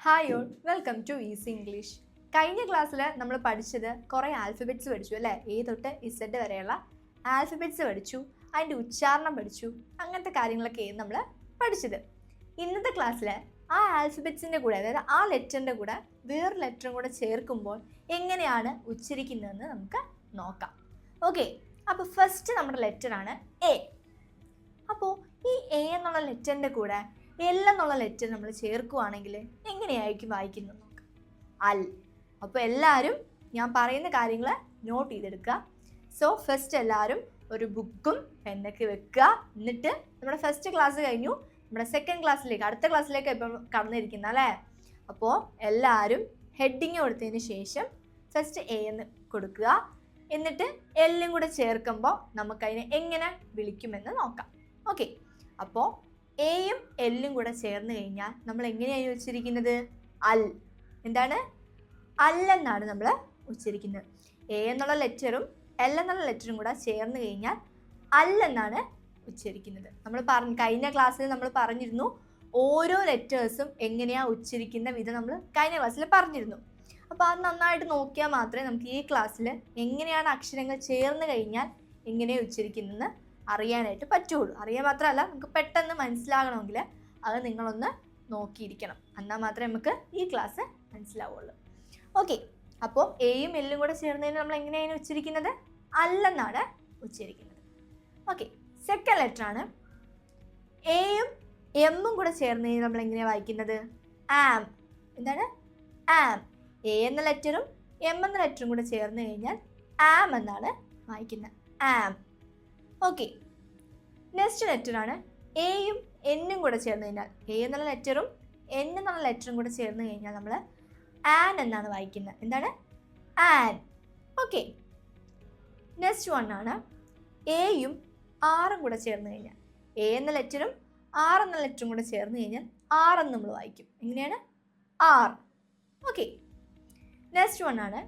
Hi all welcome to easy English കഴിഞ്ഞ ക്ലാസ്സിൽ നമ്മൾ പഠിച്ചത് കുറേ ആൽഫബെറ്റ്സ് പഠിച്ചു അല്ലേ? എ തൊട്ട് ഇസഡ് വരെയുള്ള ആൽഫബെറ്റ്സ് പഠിച്ചു അതിന്റെ ഉച്ചാരണം പഠിച്ചു അങ്ങനത്തെ കാര്യങ്ങളൊക്കെയാണ് നമ്മൾ പഠിച്ചത്. ഇന്നത്തെ ക്ലാസ്സിൽ ആ ആൽഫബറ്റ്സിന്റെ കൂടെ അതായത് ആ ലെറ്ററിന്റെ കൂടെ വേറെ ലെറ്ററും കൂടെ ചേർക്കുമ്പോൾ എങ്ങനെയാണ് ഉച്ചരിക്കുന്നതെന്ന് നമുക്ക് നോക്കാം. ഓക്കെ അപ്പോൾ ഫസ്റ്റ് നമ്മുടെ ലെറ്ററാണ് എ അപ്പോൾ ഈ എ എന്നുള്ള ലെറ്ററിന്റെ കൂടെ എൽ എന്നുള്ള ലെറ്റർ നമ്മൾ ചേർക്കുവാണെങ്കിൽ എങ്ങനെയായിരിക്കും വായിക്കുന്നത് നോക്കാം അൽ. അപ്പോൾ എല്ലാവരും ഞാൻ പറയുന്ന കാര്യങ്ങൾ നോട്ട് ചെയ്തെടുക്കുക. സോ ഫസ്റ്റ് എല്ലാവരും ഒരു ബുക്കും പെന്നൊക്കെ വെക്കുക. എന്നിട്ട് നമ്മുടെ ഫസ്റ്റ് ക്ലാസ് കഴിഞ്ഞു. നമ്മുടെ സെക്കൻഡ് ക്ലാസ്സിലേക്ക് അടുത്ത ക്ലാസ്സിലേക്ക് ഇപ്പം കടന്നിരിക്കുന്ന അല്ലേ? അപ്പോൾ എല്ലാവരും ഹെഡിങ് കൊടുത്തതിന് ശേഷം ഫസ്റ്റ് എ എന്ന് കൊടുക്കുക. എന്നിട്ട് എല്ലും കൂടെ ചേർക്കുമ്പോൾ നമുക്കതിനെ എങ്ങനെ വിളിക്കുമെന്ന് നോക്കാം. ഓക്കെ അപ്പോൾ എയും എല്ലും കൂടെ ചേർന്ന് കഴിഞ്ഞാൽ നമ്മൾ എങ്ങനെയാണ് ഉച്ചരിക്കുന്നത്? അൽ. എന്താണ്? അല്ലെന്നാണ് നമ്മൾ ഉച്ചരിക്കുന്നത്. എ എന്നുള്ള ലെറ്ററും എൽ എന്നുള്ള ലെറ്ററും കൂടെ ചേർന്ന് കഴിഞ്ഞാൽ അല്ലെന്നാണ് ഉച്ചരിക്കുന്നത്. നമ്മൾ പറഞ്ഞു കഴിഞ്ഞ ക്ലാസ്സിൽ നമ്മൾ പറഞ്ഞിരുന്നു ഓരോ ലെറ്റേഴ്സും എങ്ങനെയാണ് ഉച്ചരിക്കുന്ന വിധം നമ്മൾ കഴിഞ്ഞ ക്ലാസ്സിൽ പറഞ്ഞിരുന്നു. അപ്പോൾ അത് നന്നായിട്ട് നോക്കിയാൽ മാത്രമേ നമുക്ക് ഈ ക്ലാസ്സിൽ എങ്ങനെയാണ് അക്ഷരങ്ങൾ ചേർന്ന് കഴിഞ്ഞാൽ എങ്ങനെയാണ് ഉച്ചരിക്കുന്നതെന്ന് അറിയാനായിട്ട് പറ്റുള്ളൂ. അറിയാൻ മാത്രമല്ല നമുക്ക് പെട്ടെന്ന് മനസ്സിലാകണമെങ്കിൽ അത് നിങ്ങളൊന്ന് നോക്കിയിരിക്കണം. എന്നാൽ മാത്രമേ നമുക്ക് ഈ ക്ലാസ് മനസ്സിലാവുള്ളൂ. ഓക്കെ അപ്പോൾ എയും എല്ലും കൂടെ ചേർന്നതിന് നമ്മൾ എങ്ങനെയാണ് ഉച്ചരിക്കുന്നത്? അല്ലെന്നാണ് ഉച്ചരിക്കുന്നത്. ഓക്കെ സെക്കൻഡ് ലെറ്റർ ആണ് എയും എമ്മും കൂടെ ചേർന്നതിന് നമ്മൾ എങ്ങനെയാണ് വായിക്കുന്നത്? ആം എന്താണ്? ആം എ എന്ന ലെറ്ററും എം എന്ന ലെറ്ററും കൂടെ ചേർന്ന് കഴിഞ്ഞാൽ ആം എന്നാണ് വായിക്കുന്നത്. ആം ഓക്കെ നെക്സ്റ്റ് ലെറ്ററാണ് എയും എന്നും കൂടെ ചേർന്ന് കഴിഞ്ഞാൽ എ എന്നുള്ള ലെറ്ററും എൻ എന്നുള്ള ലെറ്ററും കൂടെ ചേർന്ന് കഴിഞ്ഞാൽ നമ്മൾ ആൻ എന്നാണ് വായിക്കുന്നത്. എന്താണ്? ആൻ ഓക്കെ നെക്സ്റ്റ് വൺ ആണ് എയും ആറും കൂടെ ചേർന്ന് കഴിഞ്ഞാൽ എ എന്ന ലെറ്ററും ആർ എന്ന ലെറ്ററും കൂടെ ചേർന്ന് കഴിഞ്ഞാൽ ആർ എന്ന് നമ്മൾ വായിക്കും. എങ്ങനെയാണ്? ആർ ഓക്കെ നെക്സ്റ്റ് വൺ ആണ്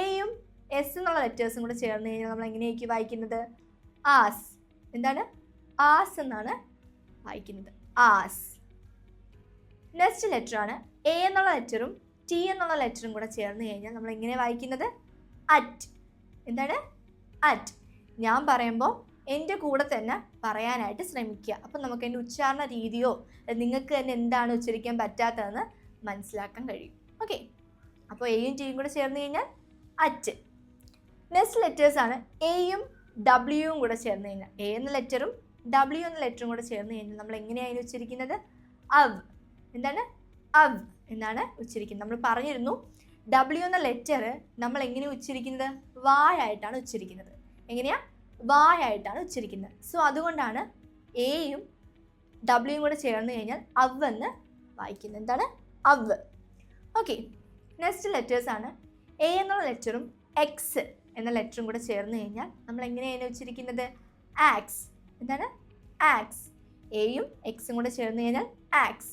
എയും എസ് എന്നുള്ള ലെറ്റേഴ്സും കൂടെ ചേർന്ന് കഴിഞ്ഞാൽ നമ്മൾ എങ്ങനെയായിരിക്കും വായിക്കുന്നത്? ആസ്. എന്താണ്? ആസ് എന്നാണ് വായിക്കുന്നത്. ആസ്. നെക്സ്റ്റ് ലെറ്റർ ആണ്. എ എന്നുള്ള ലെറ്ററും ടി എന്നുള്ള ലെറ്ററും കൂടെ ചേർന്ന് കഴിഞ്ഞാൽ നമ്മൾ എങ്ങനെ വായിക്കുന്നത്? അറ്റ് എന്താണ്? അറ്റ് ഞാൻ പറയുമ്പോൾ എന്റെ കൂടെ തന്നെ പറയാനായിട്ട് ശ്രമിക്കുക. അപ്പം നമുക്ക് എന്റെ ഉച്ചാരണ രീതിയോ നിങ്ങൾക്ക് തന്നെ എന്താണ് ഉച്ചരിക്കാൻ പറ്റാത്തതെന്ന് മനസ്സിലാക്കാൻ കഴിയും. ഓക്കെ അപ്പോൾ എയും ടിയും കൂടെ ചേർന്ന് കഴിഞ്ഞാൽ അറ്റ് നെക്സ്റ്റ് ലെറ്റേഴ്സ് ആണ് എയും ഡബ്ല്യുവും കൂടെ ചേർന്ന് കഴിഞ്ഞാൽ എ എന്ന ലെറ്ററും ഡബ്ല്യു എന്ന ലെറ്ററും കൂടെ ചേർന്ന് കഴിഞ്ഞാൽ നമ്മൾ എങ്ങനെയാണ് ഉച്ചരിക്കുന്നത്? അവ് എന്താണ്? അവ് എന്നാണ് ഉച്ചരിക്കുന്നത്. നമ്മൾ പറഞ്ഞിരുന്നു ഡബ്ല്യു എന്ന ലെറ്റർ നമ്മൾ എങ്ങനെ ഉച്ചരിക്കുന്നത്? വായായിട്ടാണ് ഉച്ചരിക്കുന്നത്. എങ്ങനെയാ? വായായിട്ടാണ് ഉച്ചരിക്കുന്നത്. സോ അതുകൊണ്ടാണ് എയും ഡബ്ല്യുവും കൂടെ ചേർന്ന് കഴിഞ്ഞാൽ അവ് എന്ന് വായിക്കുന്നത്. എന്താണ്? അവ് ഓക്കെ നെക്സ്റ്റ് ലെറ്റേഴ്സാണ് എ എന്നുള്ള ലെറ്ററും എക്സ് എന്ന ലെറ്ററും കൂടെ ചേർന്ന് കഴിഞ്ഞാൽ നമ്മൾ എങ്ങനെയാണ് വെച്ചിരിക്കുന്നത്? ആക്സ് എന്താണ്? ആക്സ് എയും എക്സും കൂടെ ചേർന്ന് കഴിഞ്ഞാൽ ആക്സ്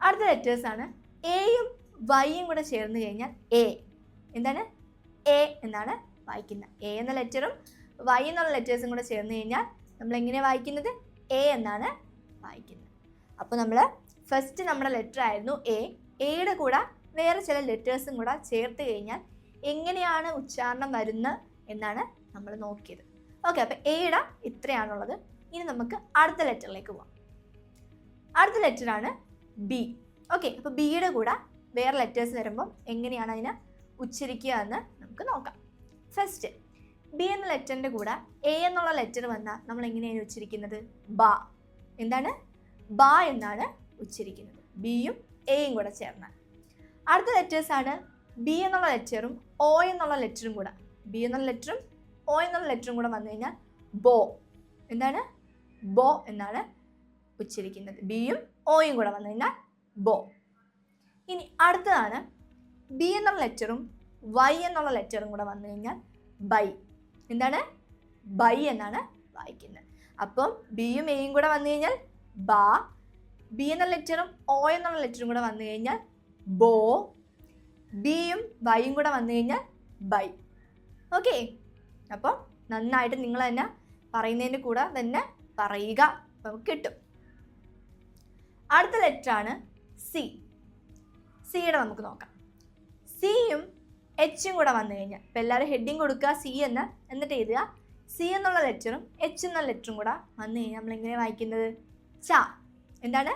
അടുത്ത ലെറ്റേഴ്സ് ആണ്. എയും വൈയും കൂടെ ചേർന്ന് കഴിഞ്ഞാൽ എ എന്താണ്? എ എന്നാണ് വായിക്കുന്നത്. എ എന്ന ലെറ്ററും വൈ എന്നുള്ള ലെറ്റേഴ്സും കൂടെ ചേർന്ന് കഴിഞ്ഞാൽ നമ്മൾ എങ്ങനെയാണ് വായിക്കുന്നത്? എ എന്നാണ് വായിക്കുന്നത്. അപ്പോൾ നമ്മൾ ഫസ്റ്റ് നമ്മുടെ ലെറ്റർ ആയിരുന്നു എ എയുടെ കൂടെ വേറെ ചില ലെറ്റേഴ്സും കൂടെ ചേർത്ത് കഴിഞ്ഞാൽ എങ്ങനെയാണ് ഉച്ചാരണം വരുന്നത് എന്നാണ് നമ്മൾ നോക്കിയത്. ഓക്കെ അപ്പോൾ എയുടെ ഇത്രയാണുള്ളത്. ഇനി നമുക്ക് അടുത്ത ലെറ്ററിലേക്ക് പോവാം. അടുത്ത ലെറ്ററാണ് ബി ഓക്കെ അപ്പോൾ ബിയുടെ കൂടെ വേറെ ലെറ്റേഴ്സ് വരുമ്പോൾ എങ്ങനെയാണ് അതിനെ ഉച്ചരിക്കുക എന്ന് നമുക്ക് നോക്കാം. ഫസ്റ്റ് ബി എന്ന ലെറ്ററിന്റെ കൂടെ എ എന്നുള്ള ലെറ്റർ വന്നാൽ നമ്മൾ എങ്ങനെയാണ് ഉച്ചരിക്കുന്നത്? ബ. എന്താണ്? ബ എന്നാണ് ഉച്ചരിക്കുന്നത്. ബിയും എയും കൂടെ ചേർന്ന് അടുത്ത ലെറ്റേഴ്സാണ് ബി എന്നുള്ള ലെറ്ററും ഒ എന്നുള്ള ലെറ്ററും കൂടെ. ബി എന്നുള്ള ലെറ്ററും ഒ എന്നുള്ള ലെറ്ററും കൂടെ വന്നു കഴിഞ്ഞാൽ ബോ. എന്താണ്? ബോ എന്നാണ് ഉച്ചരിക്കുന്നത്. ബിയും ഒയും കൂടെ വന്നു കഴിഞ്ഞാൽ ബോ. ഇനി അടുത്തതാണ് ബി എന്നുള്ള ലെറ്ററും വൈ എന്നുള്ള ലെറ്ററും കൂടെ വന്നു കഴിഞ്ഞാൽ ബൈ. എന്താണ്? ബൈ എന്നാണ് വായിക്കുന്നത്. അപ്പം ബിയും എയും കൂടെ വന്നു കഴിഞ്ഞാൽ ബ. ബി എന്ന ലെറ്ററും ഒ എന്നുള്ള ലെറ്ററും കൂടെ വന്നു കഴിഞ്ഞാൽ ബോ. ബിയും വൈയും കൂടെ വന്നു കഴിഞ്ഞാൽ ബൈ. ഓക്കെ? അപ്പോൾ നന്നായിട്ട് നിങ്ങൾ തന്നെ പറയുന്നതിന്റെ കൂടെ തന്നെ പറയുക. നമുക്ക് കിട്ടും. അടുത്ത ലെറ്റർ ആണ് സി സിയുടെ നമുക്ക് നോക്കാം. സിയും എച്ചും കൂടെ വന്നു കഴിഞ്ഞാൽ ഇപ്പം എല്ലാവരും ഹെഡിങ് കൊടുക്കുക സി എന്ന്. എന്നിട്ട് എഴുതുക സി എന്നുള്ള ലെറ്ററും എച്ച് എന്നുള്ള ലെറ്ററും കൂടെ വന്നു കഴിഞ്ഞാൽ നമ്മൾ എങ്ങനെ വായിക്കുന്നത്? ച. എന്താണ്?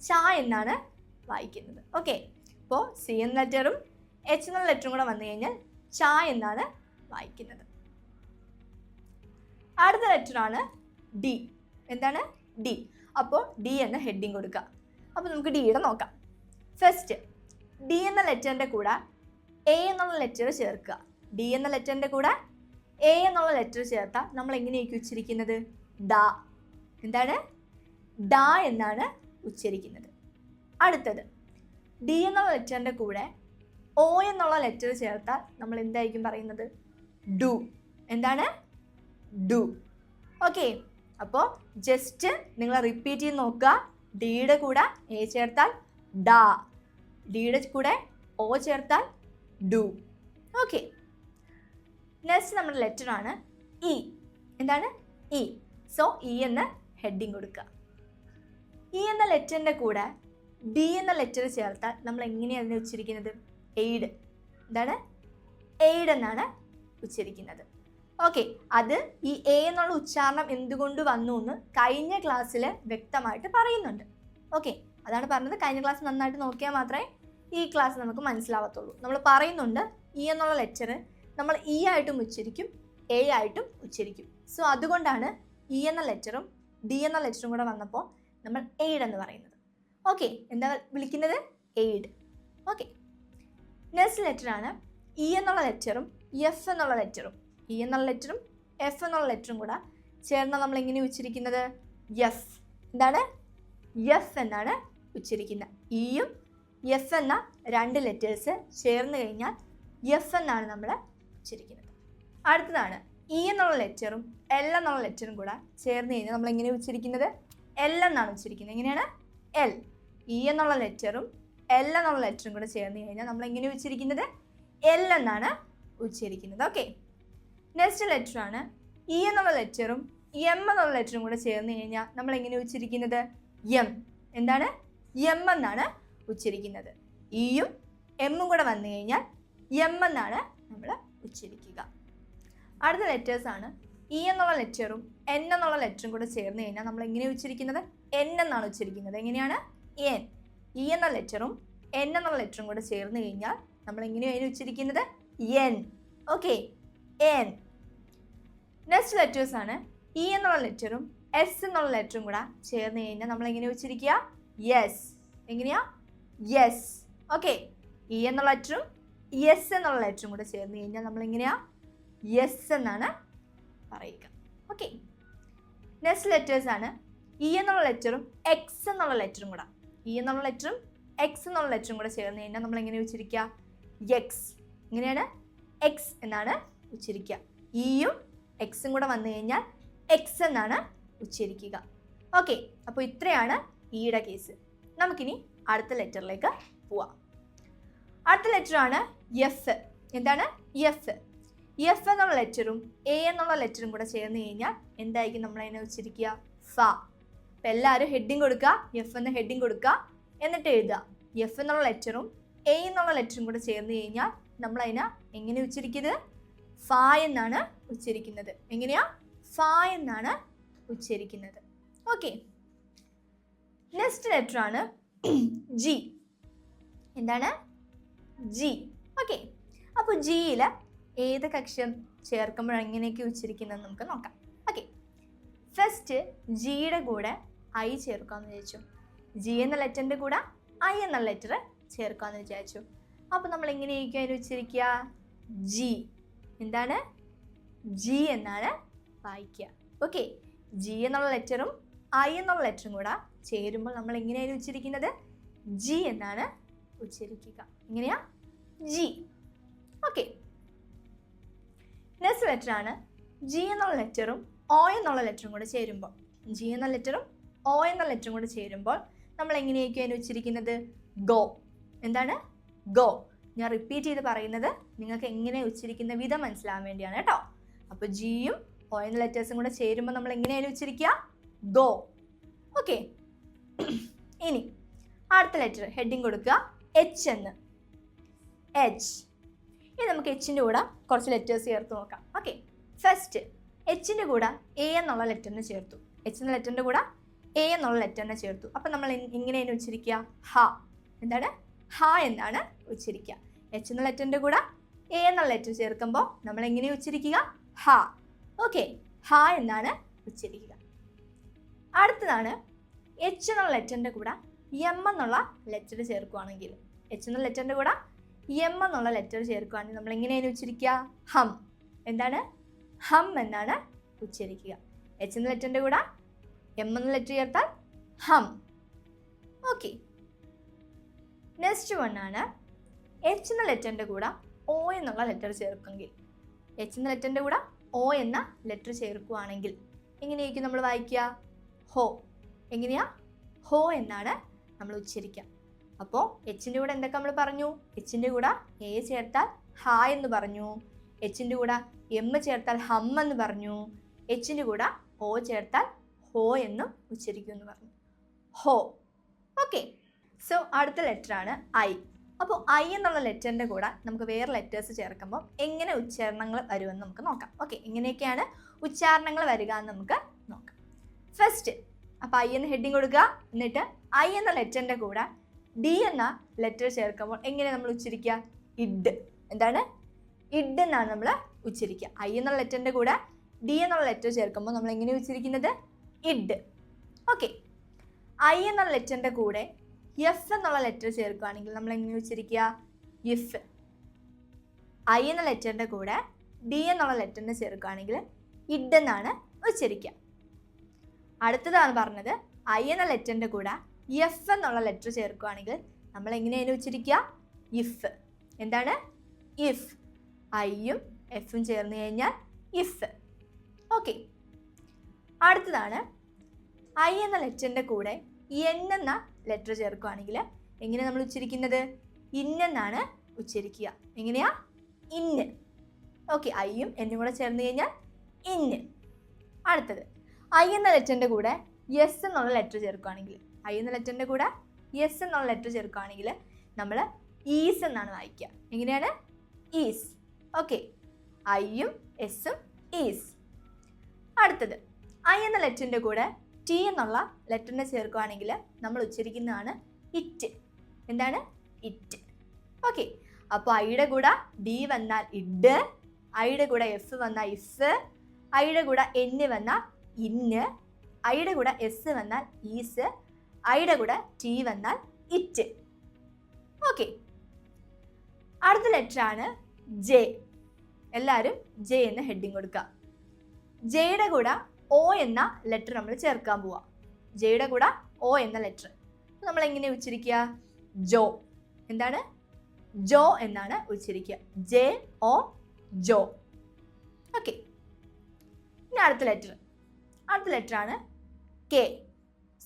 ച എന്നാണ് വായിക്കുന്നത്. ഓക്കെ? അപ്പോൾ സി എന്ന ലെറ്ററും എച്ച് എന്ന ലെറ്ററും കൂടെ വന്നു കഴിഞ്ഞാൽ ച എന്നാണ് വായിക്കുന്നത്. അടുത്ത ലെറ്ററാണ് ഡി എന്താണ്? ഡി അപ്പോൾ ഡി എന്ന ഹെഡിങ് കൊടുക്കുക അപ്പോൾ നമുക്ക് ഡിയുടെ നോക്കാം. ഫസ്റ്റ് ഡി എന്ന ലെറ്ററിന്റെ കൂടെ എ എന്നുള്ള ലെറ്റർ ചേർക്കുക. ഡി എന്ന ലെറ്ററിന്റെ കൂടെ എ എന്നുള്ള ലെറ്റർ ചേർത്താൽ നമ്മൾ എങ്ങനെയൊക്കെ ഉച്ചരിക്കുന്നത്? ഡ. എന്താണ്? ഡ എന്നാണ് ഉച്ചരിക്കുന്നത്. അടുത്തത് ഡി എന്നുള്ള ലെറ്ററിന്റെ കൂടെ ഒ എന്നുള്ള ലെറ്റർ ചേർത്താൽ നമ്മൾ എന്തായിരിക്കും പറയുന്നത്? ഡു. എന്താണ്? ഡു. ഓക്കെ അപ്പോൾ ജസ്റ്റ് നിങ്ങൾ റിപ്പീറ്റ് ചെയ്ത് നോക്കുക. ഡിയുടെ കൂടെ എ ചേർത്താൽ ഡ. ഡിയുടെ കൂടെ ഒ ചേർത്താൽ ഡു. ഓക്കെ നെക്സ്റ്റ് നമ്മുടെ ലെറ്ററാണ് ഇ എന്താണ്? ഇ സോ ഇ എന്ന ഹെഡിങ് കൊടുക്കുക. ഇ എന്ന ലെറ്ററിന്റെ കൂടെ ഡി എന്ന ലെറ്റർ ചേർത്താൽ നമ്മൾ എങ്ങനെയാണ് അതിനെ ഉച്ചരിക്കുന്നത്? എയ്ഡ് എന്താണ്? എയ്ഡ് എന്നാണ് ഉച്ചരിക്കുന്നത്. ഓക്കെ അത് ഈ എ എന്നുള്ള ഉച്ചാരണം എന്തുകൊണ്ട് വന്നു എന്ന് കഴിഞ്ഞ ക്ലാസ്സിൽ വ്യക്തമായിട്ട് പറയുന്നുണ്ട്. ഓക്കെ അതാണ് പറഞ്ഞത്. കഴിഞ്ഞ ക്ലാസ് നന്നായിട്ട് നോക്കിയാൽ മാത്രമേ ഈ ക്ലാസ് നമുക്ക് മനസ്സിലാവത്തുള്ളൂ. നമ്മൾ പറയുന്നുണ്ട് ഇ എന്നുള്ള ലെറ്റർ നമ്മൾ ഇ ആയിട്ടും ഉച്ചരിക്കും എ ആയിട്ടും ഉച്ചരിക്കും. സോ അതുകൊണ്ടാണ് ഇ എന്ന ലെറ്ററും ഡി എന്ന ലെറ്ററും കൂടെ വന്നപ്പോൾ നമ്മൾ എയ്ഡ് എന്ന് പറയുന്നത്. ഓക്കെ എന്താ വിളിക്കുന്നത്? എയ്ഡ്. ഓക്കെ നെക്സ്റ്റ് ലെറ്ററാണ് ഇ എന്നുള്ള ലെറ്ററും എഫ് എന്നുള്ള ലെറ്ററും ഇ എന്നുള്ള ലെറ്ററും എഫ് എന്നുള്ള ലെറ്ററും കൂടെ ചേർന്ന് നമ്മൾ എങ്ങനെ ഉച്ചരിക്കുന്നത്? എഫ് എന്താണ്? എഫ് എന്നാണ് ഉച്ചരിക്കുന്നത്. ഇയും എഫ് എന്ന രണ്ട് ലെറ്റേഴ്സ് ചേർന്ന് കഴിഞ്ഞാൽ എഫ് എന്നാണ് നമ്മൾ ഉച്ചരിക്കുന്നത്. അടുത്തതാണ് ഇ എന്നുള്ള ലെറ്ററും എൽ എന്നുള്ള ലെറ്ററും കൂടെ ചേർന്ന് കഴിഞ്ഞാൽ നമ്മൾ എങ്ങനെ ഉച്ചരിക്കുന്നത്? എൽ എന്നാണ് ഉച്ചരിക്കുന്നത്. എങ്ങനെയാണ്? എൽ ഇ എന്നുള്ള ലെറ്ററും എൽ എന്നുള്ള ലെറ്ററും കൂടെ ചേർന്ന് കഴിഞ്ഞാൽ നമ്മൾ എങ്ങനെ ഉച്ചരിക്കുന്നത്? എൽ എന്നാണ് ഉച്ചരിക്കുന്നത്. ഓക്കെ നെക്സ്റ്റ് ലെറ്റർ ആണ് ഇ എന്നുള്ള ലെറ്ററും എം എന്നുള്ള ലെറ്ററും കൂടെ ചേർന്ന് കഴിഞ്ഞാൽ നമ്മൾ എങ്ങനെ ഉച്ചരിക്കുന്നത്? എം എന്താണ്? എം എന്നാണ് ഉച്ചരിക്കുന്നത്. ഇയും എമ്മും കൂടെ വന്നു കഴിഞ്ഞാൽ എം എന്നാണ് നമ്മൾ ഉച്ചരിക്കുക. അടുത്ത ലെറ്റേഴ്സാണ് ഇ എന്നുള്ള ലെറ്ററും എൻ എന്നുള്ള ലെറ്ററും കൂടെ ചേർന്ന് കഴിഞ്ഞാൽ നമ്മൾ എങ്ങനെ ഉച്ചരിക്കുന്നത്? എൻ എന്നാണ് ഉച്ചരിക്കുന്നത്. എങ്ങനെയാണ്? എൻ ഇ എന്ന ലെറ്ററും എൻ എന്ന ലെറ്ററും കൂടെ ചേർന്ന് കഴിഞ്ഞാൽ നമ്മൾ എങ്ങനെയാണ് ഉച്ചരിക്കുന്നത് en okay en next letters ആണ് ഇ എന്നുള്ള ലെറ്ററും എസ് എന്നുള്ള ലെറ്ററും കൂടെ ചേർന്ന് കഴിഞ്ഞാൽ നമ്മൾ എങ്ങനെ ഉച്ചരിക്കുക? യെസ് എങ്ങനെയാ? യെസ് ഓക്കെ ഇ എന്നുള്ള ലെറ്ററും എസ് എന്നുള്ള ലെറ്ററും കൂടെ ചേർന്ന് കഴിഞ്ഞാൽ നമ്മൾ എങ്ങനെയാ യെസ് എന്നാണ് പറയുക. ഓക്കെ നെക്സ്റ്റ് ലെറ്റേഴ്സ് ആണ് ഇ എന്നുള്ള ലെറ്ററും എക്സ് എന്നുള്ള ലെറ്ററും കൂടെ. ഇ എന്നുള്ള ലെറ്ററും എക്സ് എന്നുള്ള ലെറ്ററും കൂടെ ചേർന്ന് കഴിഞ്ഞാൽ നമ്മൾ എങ്ങനെ ഉച്ചരിക്കുക എക്സ് ഇങ്ങനെയാണ് എക്സ് എന്നാണ് ഉച്ചരിക്കുക ഇയും എക്സും കൂടെ വന്നു കഴിഞ്ഞാൽ എക്സ് എന്നാണ് ഉച്ചരിക്കുക ഓക്കെ അപ്പോൾ ഇത്രയാണ് ഇയുടെ കേസ് നമുക്കിനി അടുത്ത ലെറ്ററിലേക്ക് പോവാം. അടുത്ത ലെറ്ററാണ് എഫ് എന്താണ് എഫ് എഫ് എന്നുള്ള ലെറ്ററും എ എന്നുള്ള ലെറ്ററും കൂടെ ചേർന്ന് കഴിഞ്ഞാൽ എന്തായിരിക്കും നമ്മൾ അതിനെ ഉച്ചരിക്കുക ഫ അപ്പം എല്ലാവരും ഹെഡിങ് കൊടുക്കുക എഫ് എന്ന ഹെഡിങ് കൊടുക്കുക എന്നിട്ട് എഴുതുക. എഫ് എന്നുള്ള ലെറ്ററും എ എന്നുള്ള ലെറ്ററും കൂടെ ചേർന്ന് കഴിഞ്ഞാൽ നമ്മൾ അതിനെ എങ്ങനെ ഉച്ചരിക്കുന്നത്? ഫ എന്നാണ് ഉച്ചരിക്കുന്നത്. എങ്ങനെയാ? ഫ എന്നാണ് ഉച്ചരിക്കുന്നത്. ഓക്കെ നെക്സ്റ്റ് ലെറ്റർ ആണ് ജി എന്താണ്? ജി ഓക്കെ അപ്പോൾ ജിയിൽ ഏതൊക്കെ അക്ഷരം ചേർക്കുമ്പോൾ എങ്ങനെയൊക്കെ ഉച്ചരിക്കുന്നത് നമുക്ക് നോക്കാം. ഓക്കെ ഫസ്റ്റ് ജിയുടെ കൂടെ ഐ ചേർക്കാമെന്ന് വിചാരിച്ചു. ജി എന്ന ലെറ്ററിന്റെ കൂടെ ഐ എന്ന ലെറ്റർ ചേർക്കാമെന്ന് വിചാരിച്ചു. അപ്പോൾ നമ്മൾ എങ്ങനെയായിരിക്കും അതിന് ഉച്ചരിക്കുക? ജി എന്താണ്? ജി എന്നാണ് വായിക്കുക. ഓക്കെ ജി എന്നുള്ള ലെറ്ററും ഐ എന്നുള്ള ലെറ്ററും കൂടെ ചേരുമ്പോൾ നമ്മൾ എങ്ങനെയാണ് ഉച്ചരിക്കുന്നത്? ജി എന്നാണ് ഉച്ചരിക്കുക. എങ്ങനെയാ? ജി ഓക്കെ നെക്സ്റ്റ് ലെറ്ററാണ് ജി എന്നുള്ള ലെറ്ററും ഓ എന്നുള്ള ലെറ്ററും കൂടെ ചേരുമ്പോൾ. ജി എന്ന ലെറ്ററും ഒ എന്ന ലെറ്ററും കൂടെ ചേരുമ്പോൾ നമ്മൾ എങ്ങനെയൊക്കെയാണ് അതിന് ഉച്ചരിക്കുന്നത്? ഗോ എന്താണ്? ഗോ ഞാൻ റിപ്പീറ്റ് ചെയ്ത് പറയുന്നത് നിങ്ങൾക്ക് എങ്ങനെ ഉച്ചരിക്കുന്ന വിധം മനസ്സിലാവാൻ വേണ്ടിയാണ് കേട്ടോ. അപ്പോൾ ജിയും ഒ എന്ന ലെറ്റേഴ്സും കൂടെ ചേരുമ്പോൾ നമ്മൾ എങ്ങനെയാണ് ഉച്ചരിക്കുക? ഗോ ഓക്കെ ഇനി അടുത്ത ലെറ്റർ ഹെഡിങ് കൊടുക്കുക. എച്ച് എന്ന്. എച്ച് ഇനി നമുക്ക് എച്ചിന്റെ കൂടെ കുറച്ച് ലെറ്റേഴ്സ് ചേർത്ത് നോക്കാം. ഓക്കെ ഫസ്റ്റ് എച്ചിന്റെ കൂടെ എ എന്നുള്ള ലെറ്ററിന് ചേർത്തു. എച്ച് എന്ന ലെറ്ററിന്റെ കൂടെ എ എന്നുള്ള ലെറ്റർ തന്നെ ചേർത്തു. അപ്പം നമ്മൾ ഇങ്ങനെയാണ് ഉച്ചരിക്കുക. ഹ. എന്താണ്? ഹ എന്നാണ് ഉച്ചരിക്കുക. എച്ച് എന്ന ലെറ്ററിന്റെ കൂടെ എ എന്നുള്ള ലെറ്റർ ചേർക്കുമ്പോൾ നമ്മൾ എങ്ങനെ ഉച്ചരിക്കുക? ഹ. ഓക്കെ ഹ എന്നാണ് ഉച്ചരിക്കുക. അടുത്തതാണ് എച്ച് എന്നുള്ള ലെറ്ററിന്റെ കൂടെ എം എന്നുള്ള ലെറ്റർ ചേർക്കുകയാണെങ്കിൽ എച്ച് എന്ന ലെറ്ററിന്റെ കൂടെ എം എന്നുള്ള ലെറ്റർ ചേർക്കുകയാണെങ്കിൽ നമ്മൾ എങ്ങനെയാണ് ഉച്ചരിക്കുക? ഹം. എന്താണ്? ഹം എന്നാണ് ഉച്ചരിക്കുക. എച്ച് എന്ന ലെറ്ററിന്റെ കൂടെ എം എന്ന ലെറ്റർ ചേർത്താൽ ഹം. ഓക്കെ നെക്സ്റ്റ് വൺ ആണ് എച്ച് എന്ന ലെറ്ററിന്റെ കൂടെ ഒ എന്നുള്ള ലെറ്റർ ചേർക്കുമെങ്കിൽ എച്ച് എന്ന ലെറ്ററിന്റെ കൂടെ ഒ എന്ന ലെറ്റർ ചേർക്കുകയാണെങ്കിൽ എങ്ങനെയായിരിക്കും നമ്മൾ വായിക്കുക? ഹോ എങ്ങനെയാ? ഹോ എന്നാണ് നമ്മൾ ഉച്ചരിക്കുക. അപ്പോൾ എച്ചിന്റെ കൂടെ എന്തൊക്കെ നമ്മൾ പറഞ്ഞു? എച്ചിന്റെ കൂടെ എ ചേർത്താൽ ഹാ എന്ന് പറഞ്ഞു. എച്ചിന്റെ കൂടെ എം ചേർത്താൽ ഹം എന്ന് പറഞ്ഞു. എച്ചിന്റെ കൂടെ ഓ ചേർത്താൽ ഹോ എന്ന് ഉച്ചരിക്കും എന്ന് പറഞ്ഞു. ഹോ. ഓക്കെ. സോ അടുത്ത ലെറ്റർ ആണ് ഐ. അപ്പോൾ ഐ എന്നുള്ള ലെറ്ററിന്റെ കൂടെ നമുക്ക് വേറെ ലെറ്റേഴ്സ് ചേർക്കുമ്പോൾ എങ്ങനെ ഉച്ചാരണങ്ങൾ വരുമെന്ന് നമുക്ക് നോക്കാം. ഓക്കെ എങ്ങനെയൊക്കെയാണ് ഉച്ചാരണങ്ങൾ വരിക എന്ന് നമുക്ക് നോക്കാം. ഫസ്റ്റ് അപ്പോൾ ഐ എന്ന് ഹെഡിങ് കൊടുക്കുക. എന്നിട്ട് ഐ എന്ന ലെറ്ററിന്റെ കൂടെ ഡി എന്ന ലെറ്റർ ചേർക്കുമ്പോൾ എങ്ങനെ നമ്മൾ ഉച്ചരിക്കുക? ഇഡ് എന്താണ്? ഇഡ് എന്നാണ് നമ്മൾ ഉച്ചരിക്കുക. ഐ എന്നുള്ള ലെറ്ററിന്റെ കൂടെ ഡി എന്നുള്ള ലെറ്റർ ചേർക്കുമ്പോൾ നമ്മൾ എങ്ങനെ ഉച്ചരിക്കുന്നത്? ഇഡ് ഓക്കെ ഐ എന്നുള്ള ലെറ്ററിന്റെ കൂടെ എഫ് എന്നുള്ള ലെറ്റർ ചേർക്കുകയാണെങ്കിൽ നമ്മൾ എങ്ങനെ വെച്ചിരിക്കുക ഇഫ് ഐ എന്ന ലെറ്ററിന്റെ കൂടെ ഡി എന്നുള്ള ലെറ്ററിനെ ചേർക്കുകയാണെങ്കിൽ ഇഡ് എന്നാണ് ഉച്ചരിക്കുക അടുത്തതാണ് പറഞ്ഞത് ഐ എന്ന ലെറ്ററിന്റെ കൂടെ എഫ് എന്നുള്ള ലെറ്റർ ചേർക്കുകയാണെങ്കിൽ നമ്മൾ എങ്ങനെയാണ് ഉച്ചരിക്കുക ഇഫ് എന്താണ്? ഇഫ് ഐയും എഫും ചേർന്ന് കഴിഞ്ഞാൽ ഇഫ് ഓക്കെ അടുത്തതാണ് ഐ എന്ന ലെറ്ററിന്റെ കൂടെ എൻ എന്ന ലെറ്റർ ചേർക്കുകയാണെങ്കിൽ എങ്ങനെ നമ്മൾ ഉച്ചരിക്കുന്നത്? ഇന്നെന്നാണ് ഉച്ചരിക്കുക. എങ്ങനെയാ? ഇന്ന് ഓക്കെ ഐയും എന്നും കൂടെ ചേർന്ന് കഴിഞ്ഞാൽ ഇന്ന് അടുത്തത് ഐ എന്ന ലെറ്ററിന്റെ കൂടെ എസ് എന്നുള്ള ലെറ്റർ ചേർക്കുകയാണെങ്കിൽ ഐ എന്ന ലെറ്ററിന്റെ കൂടെ എസ് എന്നുള്ള ലെറ്റർ ചേർക്കുകയാണെങ്കിൽ നമ്മൾ ഈസ് എന്നാണ് വായിക്കുക. എങ്ങനെയാണ്? ഈസ് ഓക്കെ ഐയും എസും ഈസ് അടുത്തത് ഐ എന്ന ലെറ്ററിന്റെ കൂടെ ടി എന്നുള്ള ലെറ്ററിനെ ചേർക്കുകയാണെങ്കിൽ നമ്മൾ ഉച്ചരിക്കുന്നതാണ് ഇറ്റ് എന്താണ്? ഇറ്റ് ഓക്കെ അപ്പോൾ ഐയുടെ കൂടെ ഡി വന്നാൽ ഇഡ് ഐയുടെ കൂടെ എഫ് വന്നാൽ ഇഫ് ഐയുടെ കൂടെ എൻ വന്നാൽ ഇന്ന് ഐയുടെ കൂടെ എസ് വന്നാൽ ഈസ് ഐയുടെ കൂടെ ടി വന്നാൽ ഇറ്റ് ഓക്കെ അടുത്ത ലെറ്ററാണ് ജെ എല്ലാവരും ജെ എന്ന് ഹെഡിങ് കൊടുക്കുക. ജെയുടെ കൂടെ ഒ എന്ന ലെറ്റർ നമ്മൾ ചേർക്കാൻ പോവാം. ജെയുടെ കൂടെ ഒ എന്ന ലെറ്റർ നമ്മൾ എങ്ങനെ ഉച്ചരിക്കുക? ജോ. എന്താണ്? ജോ എന്നാണ് ഉച്ചരിക്കുക. ജെ ഒ ജോ. ഓക്കെ ഇനി അടുത്ത ലെറ്റർ അടുത്ത ലെറ്റർ ആണ് കെ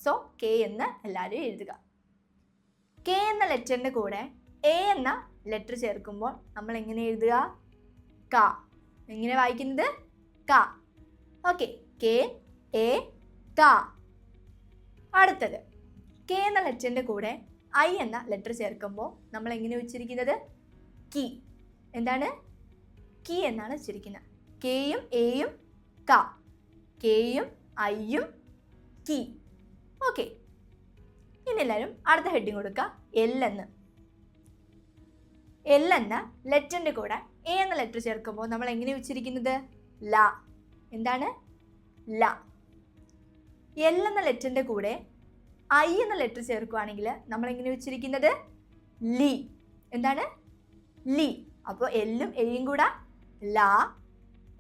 സോ കെ എന്ന് എല്ലാവരും എഴുതുക. കെ എന്ന ലെറ്ററിന്റെ കൂടെ എ എന്ന ലെറ്റർ ചേർക്കുമ്പോൾ നമ്മൾ എങ്ങനെ എഴുതുക? ക. എങ്ങനെ വായിക്കുന്നത്? ക. ഓക്കെ കെ എ ക അടുത്തത്. കെ എന്ന ലെറ്ററിന്റെ കൂടെ ഐ എന്ന ലെറ്റർ ചേർക്കുമ്പോൾ നമ്മൾ എങ്ങനെ വെച്ചിരിക്കുന്നത്? കി. എന്താണ്? കി എന്നാണ് വെച്ചിരിക്കുന്നത്. കെയും എയും ക കെയും ഐയും കി. ഓക്കെ. ഇനി എല്ലാവരും അടുത്ത ഹെഡിങ് കൊടുക്കുക എൽ എന്ന്. എൽ എന്ന ലെറ്ററിന്റെ കൂടെ എ എന്ന ലെറ്റർ ചേർക്കുമ്പോൾ നമ്മൾ എങ്ങനെ വെച്ചിരിക്കുന്നത്? ല. എന്താണ്? ല. എൽ എന്ന ലെറ്ററിന്റെ കൂടെ ഐ എന്ന ലെറ്റർ ചേർക്കുകയാണെങ്കിൽ നമ്മൾ എങ്ങനെ വെച്ചിരിക്കുന്നത്? ലി. എന്താണ്? ലി. അപ്പോൾ എല്ലും എയും കൂടെ ല.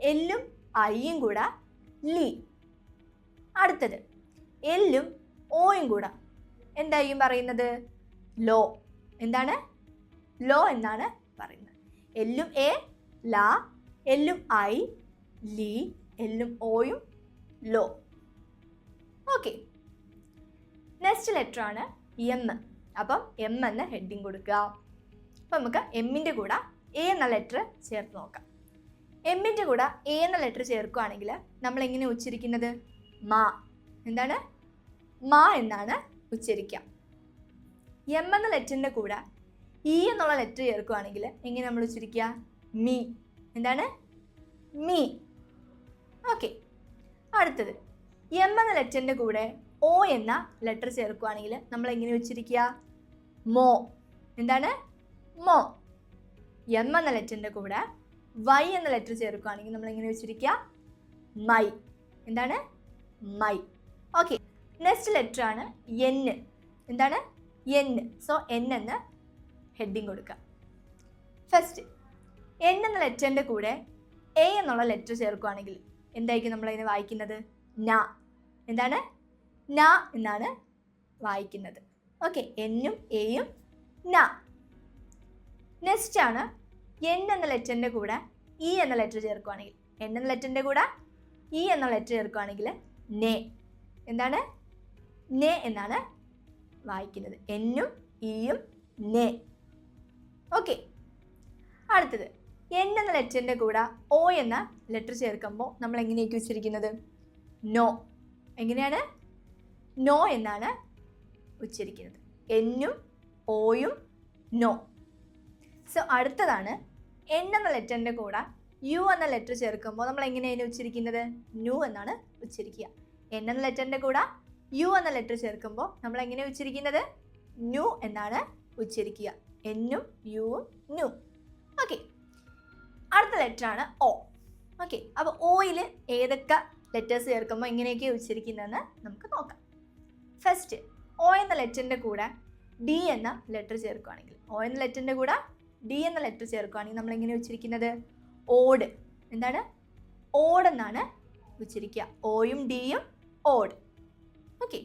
എല്ലും ഐയും കൂടെ ലി. അടുത്തത്. എല്ലും ഓയും കൂടെ എന്തായും പറയുന്നത്? ലോ. എന്താണ്? ലോ എന്നാണ് പറയുന്നത്. എല്ലും എ ല. എല്ലും ഐ ലി. എല്ലും ഓയും ലോ. ഓക്കെ. നെക്സ്റ്റ് ലെറ്റർ ആണ് എം അപ്പം എം എന്ന ഹെഡിങ് കൊടുക്കുക. അപ്പം നമുക്ക് എമ്മിന്റെ കൂടെ എ എന്ന ലെറ്റർ ചേർത്ത് നോക്കാം. എമ്മിന്റെ കൂടെ എ എന്ന ലെറ്റർ ചേർക്കുകയാണെങ്കിൽ നമ്മൾ എങ്ങനെ ഉച്ചരിക്കുന്നത്? മാ. എന്താണ്? മാ എന്നാണ് ഉച്ചരിക്കുക. എം എന്ന ലെറ്ററിന്റെ കൂടെ ഇ എന്നുള്ള ലെറ്റർ ചേർക്കുകയാണെങ്കിൽ എങ്ങനെ നമ്മൾ ഉച്ചരിക്കുക? മീ. എന്താണ്? മീ. ഓക്കെ. അടുത്തത്. എം എന്ന ലെറ്ററിന്റെ കൂടെ ഒ എന്ന ലെറ്റർ ചേർക്കുകയാണെങ്കിൽ നമ്മൾ എങ്ങനെ വെച്ചിരിക്കുക? മോ. എന്താണ്? മോ. എം എന്ന ലെറ്ററിന്റെ കൂടെ വൈ എന്ന ലെറ്റർ ചേർക്കുകയാണെങ്കിൽ നമ്മൾ എങ്ങനെ വെച്ചിരിക്കുക? മൈ. എന്താണ്? മൈ. ഓക്കെ നെക്സ്റ്റ് ലെറ്റർ ആണ് എൻ എന്താണ്? എൻ സോ എൻ എന്ന് ഹെഡിങ് കൊടുക്കുക ഫസ്റ്റ് എൻ എന്ന ലെറ്ററിന്റെ കൂടെ എ എന്നുള്ള ലെറ്റർ ചേർക്കുകയാണെങ്കിൽ എന്തായിരിക്കും നമ്മൾ അതിനെ വായിക്കുന്നത്? ന. എന്താണ്? ന എന്നാണ് വായിക്കുന്നത്. ഓക്കെ എന്നും എയും ന. നെക്സ്റ്റ് ആണ് എൻ എന്ന ലെറ്ററിന്റെ കൂടെ ഇ എന്ന ലെറ്റർ ചേർക്കുകയാണെങ്കിൽ എൻ എന്ന ലെറ്ററിന്റെ കൂടെ ഇ എന്ന ലെറ്റർ ചേർക്കുകയാണെങ്കിൽ നെ. എന്താണ്? നെ എന്നാണ് വായിക്കുന്നത്. എന്നും ഇയും നെ. ഓക്കെ അടുത്തത്. എൻ എന്ന ലെറ്ററിന്റെ കൂടെ ഒ എന്ന ലെറ്റർ ചേർക്കുമ്പോൾ നമ്മൾ എങ്ങനെയൊക്കെ ഉച്ചരിക്കുന്നത് നോ എങ്ങനെയാണ്? നോ എന്നാണ് ഉച്ചരിക്കുന്നത് എന്നും ഓയും നോ സോ അടുത്തതാണ് എൻ എന്ന ലെറ്ററിന്റെ കൂടെ യു എന്ന ലെറ്റർ ചേർക്കുമ്പോൾ നമ്മൾ എങ്ങനെയാണ് ഉച്ചരിക്കുന്നത് ന്യൂ എന്നാണ് ഉച്ചരിക്കുക എൻ എന്ന ലെറ്ററിന്റെ കൂടെ യു എന്ന ലെറ്റർ ചേർക്കുമ്പോൾ നമ്മൾ എങ്ങനെയാണ് ഉച്ചരിക്കുന്നത് ന്യൂ എന്നാണ് ഉച്ചരിക്കുക എന്നും യുവും ന്യൂ ഓക്കെ അടുത്ത ലെറ്റർ ആണ് ഓ ഓക്കെ അപ്പോൾ ഓയിൽ ഏതൊക്കെ ലെറ്റേഴ്സ് ചേർക്കുമ്പോൾ ഇങ്ങനെയൊക്കെ ഉച്ചരിക്കുന്നതെന്ന് നമുക്ക് നോക്കാം. ഫസ്റ്റ് ഒ എന്ന ലെറ്ററിന്റെ കൂടെ ഡി എന്ന ലെറ്റർ ചേർക്കുകയാണെങ്കിൽ ഒ എന്ന ലെറ്ററിന്റെ കൂടെ ഡി എന്ന ലെറ്റർ ചേർക്കുകയാണെങ്കിൽ നമ്മൾ എങ്ങനെ ഉച്ചരിക്കുന്നത്? ഓട് എന്താണ്? ഓട് എന്നാണ് ഉച്ചരിക്കുക. ഓയും ഡിയും ഓട് ഓക്കെ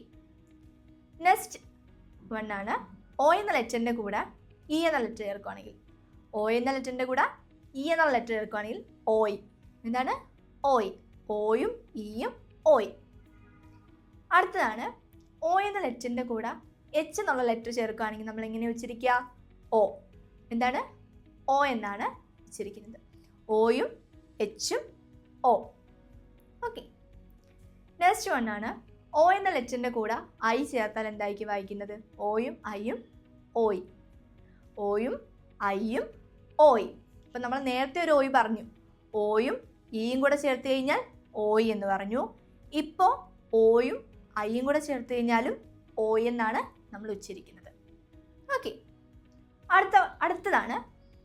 നെക്സ്റ്റ് വണ്ണാണ് ഒ എന്ന ലെറ്ററിന്റെ കൂടെ ഇ എന്ന ലെറ്റർ ചേർക്കുകയാണെങ്കിൽ ഒ എന്ന ലെറ്ററിന്റെ കൂടെ ഇ എന്ന ലെറ്റർ എടുക്കുകയാണെങ്കിൽ ഓയ് എന്താണ്? ഓയ് ഓയും ഇയും ഓയ് അടുത്തതാണ് ഓ എന്ന ലെറ്ററിന്റെ കൂടെ എച്ച് എന്നുള്ള ലെറ്റർ ചേർക്കുകയാണെങ്കിൽ നമ്മൾ എങ്ങനെ വെച്ചിരിക്കുക? ഓ എന്താണ്? ഓ എന്നാണ് വെച്ചിരിക്കുന്നത്. ഓയും എച്ചും ഓ ഓക്കെ നെക്സ്റ്റ് വൺ ആണ് ഓ എന്ന ലെറ്ററിന്റെ കൂടെ ഐ ചേർത്താൽ എന്തായിരിക്കും വായിക്കുന്നത്? ഓയും ഐയും ഓയ് ഓയും ഐയും ഓയ് ഇപ്പം നമ്മൾ നേരത്തെ ഒരു ഓയ് പറഞ്ഞു. ഓയും ഈയും കൂടെ ചേർത്ത് കഴിഞ്ഞാൽ ഓയ് എന്ന് പറഞ്ഞു. ഇപ്പോൾ ഓയും ഐയും കൂടെ ചേർത്ത് കഴിഞ്ഞാലും ഓയ് എന്നാണ് നമ്മൾ ഉച്ചരിക്കുന്നത്. ഓക്കെ. അടുത്ത അടുത്തതാണ്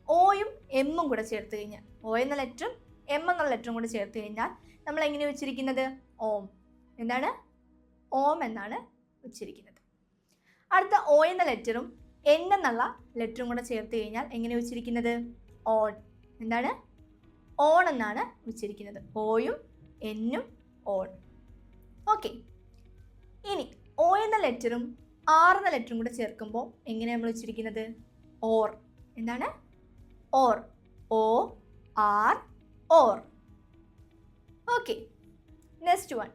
ഓയും എമ്മും കൂടെ ചേർത്ത് കഴിഞ്ഞാൽ. ഓ എന്ന ലെറ്ററും എം എന്ന ലെറ്ററും കൂടെ ചേർത്ത് കഴിഞ്ഞാൽ നമ്മൾ എങ്ങനെ ഉച്ചരിക്കുന്നത്? ഓം. എന്താണ്? ഓം എന്നാണ് ഉച്ചരിക്കുന്നത്. അടുത്ത ഓ എന്ന ലെറ്ററും എൻ എന്നുള്ള ലെറ്ററും കൂടെ ചേർത്ത് കഴിഞ്ഞാൽ എങ്ങനെ ഉച്ചരിക്കുന്നത്? ഓൺ. എന്താണ്? ഓൺ എന്നാണ് ഉച്ചരിക്കുന്നത് ഓയും എന്നും ഓൺ. ഓക്കെ. ഇനി ഓ എന്ന ലെറ്ററും ആർ എന്ന ലെറ്ററും കൂടെ ചേർക്കുമ്പോൾ എങ്ങനെയാണ് നമ്മൾ ഉച്ചരിക്കുന്നത് ഓർ. എന്താണ്? Or. O R or. Okay. Next one.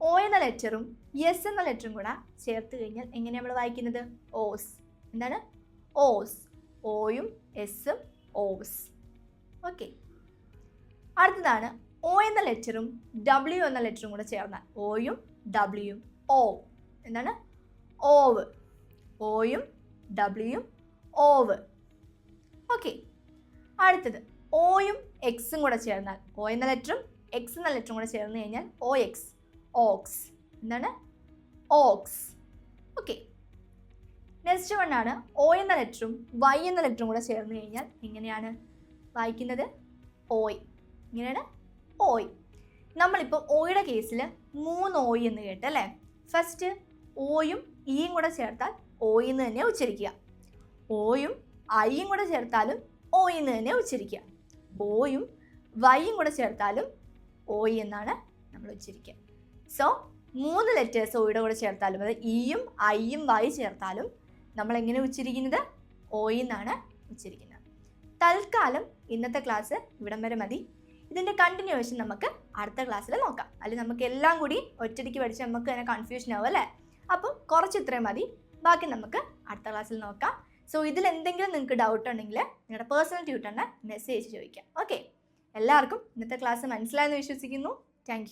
O എന്ന ലെറ്ററും എസ് എന്ന ലെറ്ററും കൂടെ ചേർത്ത് കഴിഞ്ഞാൽ എങ്ങനെയാണ് നമ്മൾ വായിക്കുന്നത്? ഓസ്. എന്താണ്? ഓസ്. ഓയും എസും ഓസ് ഓക്കെ. അടുത്തതാണ് ഒ എന്ന ലെറ്ററും ഡബ്ല്യു എന്ന ലെറ്ററും കൂടെ ചേർന്നാൽ ഓയും ഡബ്ല്യുയും ഓ എന്താണ്? ഓവ് ഓയും ഡബ്ല്യുയും ഓവ് ഓക്കെ. അടുത്തത് ഓയും എക്സും കൂടെ ചേർന്നാൽ ഒ എന്ന ലെറ്ററും എക്സ് എന്ന ലെറ്ററും കൂടെ ചേർന്ന് കഴിഞ്ഞാൽ ഒ എക്സ് ഓക്സ് എന്താണ്? Ox okay. നെക്സ്റ്റ് വൺ ആണ് ഒ എന്ന ലെറ്ററും വൈ എന്ന ലെറ്ററും കൂടെ ചേർന്ന് കഴിഞ്ഞാൽ എങ്ങനെയാണ് വായിക്കുന്നത്? ഓയ് ഇങ്ങനെയാണ് ഓയ് നമ്മളിപ്പോൾ ഓയുടെ കേസിൽ മൂന്ന് ഓയ് എന്ന് കേട്ടല്ലേ ഫസ്റ്റ് ഓയും ഇയും കൂടെ ചേർത്താൽ ഓയ് എന്ന് തന്നെ ഉച്ചരിക്കുക. ഓയും ഐയും കൂടെ ചേർത്താലും ഓയ് എന്ന് തന്നെ ഉച്ചരിക്കുക. ഓയും വൈയും കൂടെ ചേർത്താലും ഓയ് എന്നാണ് നമ്മൾ ഉച്ചരിക്കുക. സോ മൂന്ന് ലെറ്റേഴ്സ് ഓയുടെ കൂടെ ചേർത്താലും അത് ഇയും ഐയും വൈ ചേർത്താലും നമ്മൾ എങ്ങനെ ഉച്ചരിക്കുന്നത്? ഓയ് എന്നാണ് ഉച്ചരിക്കുന്നത്. തൽക്കാലം ഇന്നത്തെ ക്ലാസ് ഇവിടം വരെ മതി. ഇതിന്റെ കണ്ടിന്യൂവേഷൻ നമുക്ക് അടുത്ത ക്ലാസ്സിൽ നോക്കാം. അല്ലെങ്കിൽ നമുക്ക് എല്ലാം കൂടി ഒറ്റയ്ക്ക് പഠിച്ച് നമുക്ക് തന്നെ കൺഫ്യൂഷൻ ആവും അല്ലേ? അപ്പം കുറച്ച് ഇത്രയും മതി. ബാക്കി നമുക്ക് അടുത്ത ക്ലാസ്സിൽ നോക്കാം. സോ ഇതിൽ എന്തെങ്കിലും നിങ്ങൾക്ക് ഡൗട്ട് ഉണ്ടെങ്കിൽ നിങ്ങളുടെ പേഴ്സണൽ ട്യൂട്ടറിനെ മെസ്സേജ് ചോദിക്കാം. ഓക്കെ എല്ലാവർക്കും ഇന്നത്തെ ക്ലാസ് മനസ്സിലായെന്ന് വിശ്വസിക്കുന്നു. താങ്ക്